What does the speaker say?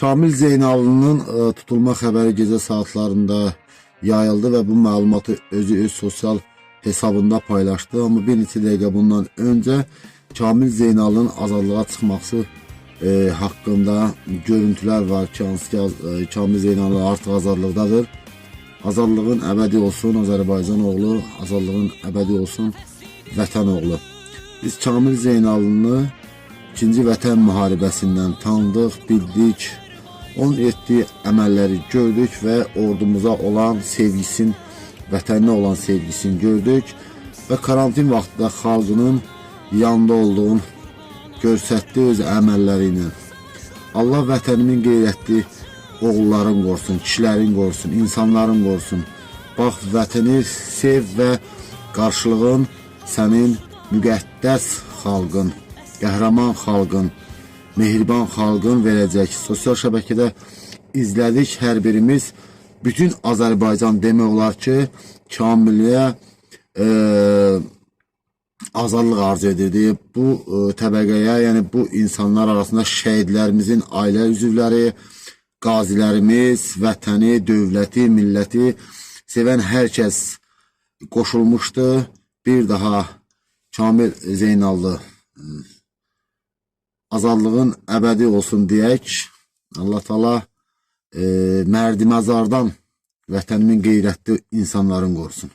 Kamil Zeynalının e, tutulma xəbəri gecə saatlarında yayıldı və bu məlumatı özü öz sosial hesabında paylaşdı. Amma bir neçə dəqiqə bundan öncə Kamil Zeynalın azadlığa çıxması e, haqqında görüntülər var ki, hansı ki e, Kamil Zeynal artıq azadlıqdadır. Azadlığın əbədi olsun Azərbaycan oğlu, azadlığın əbədi olsun vətən oğlu. Biz Kamil Zeynalını İkinci Vətən müharibəsindən tanıdıq, bildik. Onun etdiyi əməlləri gördük və ordumuza olan sevgisin, vətəninə olan sevgisini gördük və karantin vaxtında xalqının yanında olduğunu göstərdi öz əməlləri. Allah vətənimin qeyrətli oğulların qorusun, kişilərin qorusun, insanların qorusun. Bax, vətəni sev və qarşılığın sənin müqəddəs xalqın, qəhrəman xalqın, mehriban xalqın verəcək. Sosial şəbəkədə izlədik hər birimiz. Bütün Azərbaycan demək olar ki, Kamilliyə e, azadlıq arzu edirdi. Bu e, təbəqəyə, yəni bu insanlar arasında şəhidlərimizin ailə üzvləri, qazilərimiz, vətəni, dövləti, milləti sevən hər kəs qoşulmuşdu. Bir daha Kamil Zeynallı azadlığın əbədi olsun deyək. Allah Taala e, mərdiməzardan vətənimin qeyrətli insanların qorusun.